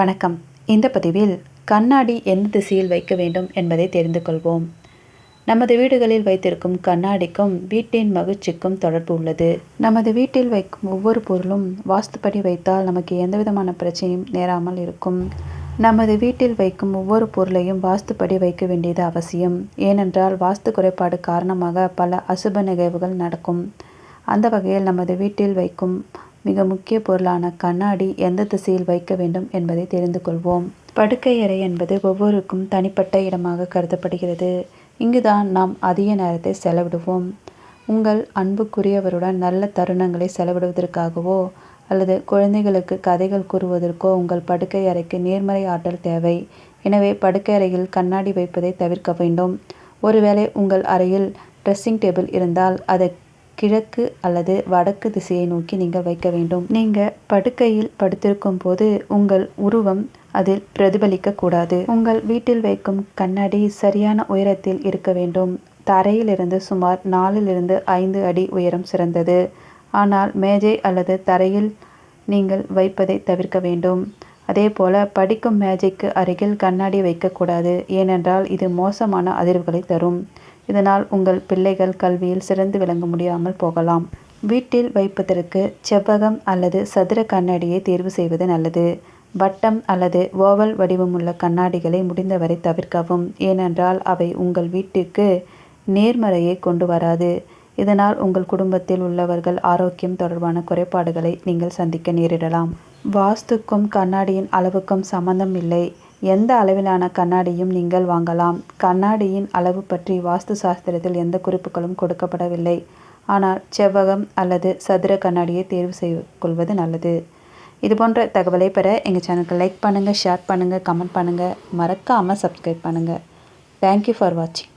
வணக்கம். இந்த பதிவில் கண்ணாடி எந்த திசையில் வைக்க வேண்டும் என்பதை தெரிந்து கொள்வோம். நமது வீடுகளில் வைத்திருக்கும் கண்ணாடிக்கும் வீட்டின் மகிழ்ச்சிக்கும் தொடர்பு உள்ளது. நமது வீட்டில் வைக்கும் ஒவ்வொரு பொருளும் வாஸ்துப்படி வைத்தால் நமக்கு எந்த விதமான பிரச்சனையும் நேராமல் இருக்கும். நமது வீட்டில் வைக்கும் ஒவ்வொரு பொருளையும் வாஸ்துப்படி வைக்க வேண்டியது அவசியம். ஏனென்றால் வாஸ்து குறைபாடு காரணமாக பல அசுப நிகழ்வுகள் நடக்கும். அந்த வகையில் நமது வீட்டில் வைக்கும் மிக முக்கிய பொருளான கண்ணாடி எந்த திசையில் வைக்க வேண்டும் என்பதை தெரிந்து கொள்வோம். படுக்கையறை என்பது ஒவ்வொருக்கும் தனிப்பட்ட இடமாக கருதப்படுகிறது. இங்குதான் நாம் அதிக நேரத்தை செலவிடுவோம். உங்கள் அன்புக்குரியவருடன் நல்ல தருணங்களை செலவிடுவதற்காகவோ அல்லது குழந்தைகளுக்கு கதைகள் கூறுவதற்கோ உங்கள் படுக்கை அறைக்கு நேர்மறை ஆற்றல் தேவை. எனவே படுக்கை அறையில் கண்ணாடி வைப்பதை தவிர்க்க வேண்டும். ஒருவேளை உங்கள் அறையில் ட்ரெஸ்ஸிங் டேபிள் இருந்தால் அதை கிழக்கு அல்லது வடக்கு திசையை நோக்கி நீங்கள் வைக்க வேண்டும். நீங்கள் படுக்கையில் படுத்திருக்கும் போது உங்கள் உருவம் அதில் பிரதிபலிக்க கூடாது. உங்கள் வீட்டில் வைக்கும் கண்ணாடி சரியான உயரத்தில் இருக்க வேண்டும். தரையிலிருந்து சுமார் நாலிலிருந்து ஐந்து அடி உயரம் சிறந்தது. ஆனால் மேஜை அல்லது தரையில் நீங்கள் வைப்பதை தவிர்க்க வேண்டும். அதே போல படிக்கும் மேஜைக்கு அருகில் கண்ணாடி வைக்கக்கூடாது ஏனென்றால் இது மோசமான அதிர்வுகளை தரும். இதனால் உங்கள் பிள்ளைகள் கல்வியில் சிறந்து விளங்க முடியாமல் போகலாம். வீட்டில் வைப்பதற்கு செவ்வகம் அல்லது சதுர கண்ணாடியை தேர்வு செய்வது நல்லது. வட்டம் அல்லது ஓவல் வடிவமுள்ள கண்ணாடிகளை முடிந்தவரை தவிர்க்கவும். ஏனென்றால் அவை உங்கள் வீட்டிற்கு நேர்மறையை கொண்டு வராது. இதனால் உங்கள் குடும்பத்தில் உள்ளவர்கள் ஆரோக்கியம் தொடர்பான குறைபாடுகளை நீங்கள் சந்திக்க நேரிடலாம். வாஸ்துக்கும் கண்ணாடியின் அளவுக்கும் சம்பந்தம் இல்லை. எந்த அளவிலான கண்ணாடியும் நீங்கள் வாங்கலாம். கண்ணாடியின் அளவு பற்றி வாஸ்து சாஸ்திரத்தில் எந்த குறிப்புகளும் கொடுக்கப்படவில்லை. ஆனால் செவ்வகம் அல்லது சதுர கண்ணாடியை தேர்வு செய்து கொள்வது நல்லது. இது போன்ற தகவலை பெற எங்கள் சேனலுக்கு லைக் பண்ணுங்கள் ஷேர் பண்ணுங்கள் கமெண்ட் பண்ணுங்கள் மறக்காமல் சப்ஸ்கிரைப் பண்ணுங்கள் தேங்க்யூ ஃபார் வாட்சிங்